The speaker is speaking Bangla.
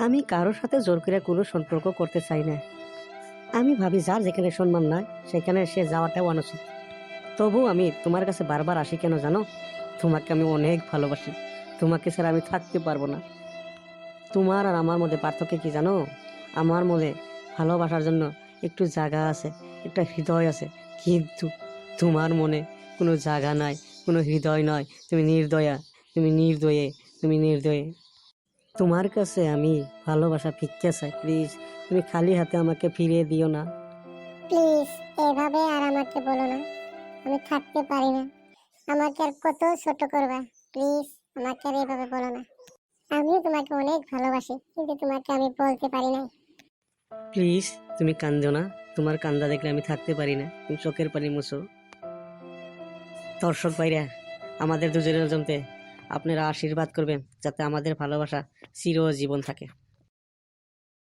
আমি কারোর সাথে জোর করে কোনো সম্পর্ক করতে চাই না। আমি ভাবি যার যেখানে সম্মান নাই, সেখানে সে যাওয়াটাও অনুচিত তবু আমি তোমার কাছে বারবার আসি কেন জানো? তোমাকে আমি অনেক ভালোবাসি। তোমাকে ছাড়া আমি থাকতে পারব না। তোমার আর আমার মধ্যে পার্থক্য কি জানো? আমার মধ্যে ভালোবাসার জন্য একটু জায়গা আছে, একটা হৃদয় আছে। কিন্তু তোমার মনে কোনো জায়গা নাই, কোনো হৃদয় নয়। তুমি নির্দয়া, তুমি নির্দয়ে তুমি নির্দয়ে। তোমার কাছে আমি ভালোবাসা ভিক্ষা চাই প্লিজ তুমি খালি হাতে আমাকে ফিরিয়ে দিও না। প্লিজ এভাবে আর আমাকে বলো না। আমি থাকতে পারি না। আমাকে আর কত ছোট করবা। প্লিজ আমাকে আর এভাবে বলো না। আমিও তোমাকে অনেক ভালোবাসি কিন্তু তোমাকে আমি বলতে পারি না প্লিজ তুমি কান্দো না। তোমার কান্দা দেখলে আমি থাকতে পারি না। তুমি চোখের পানি মুছো। দর্শক ভাইরা আমাদের দুজনের জমতে আপনারা আশীর্বাদ করবেন যাতে আমাদের ভালোবাসা চিরজীবন থাকে।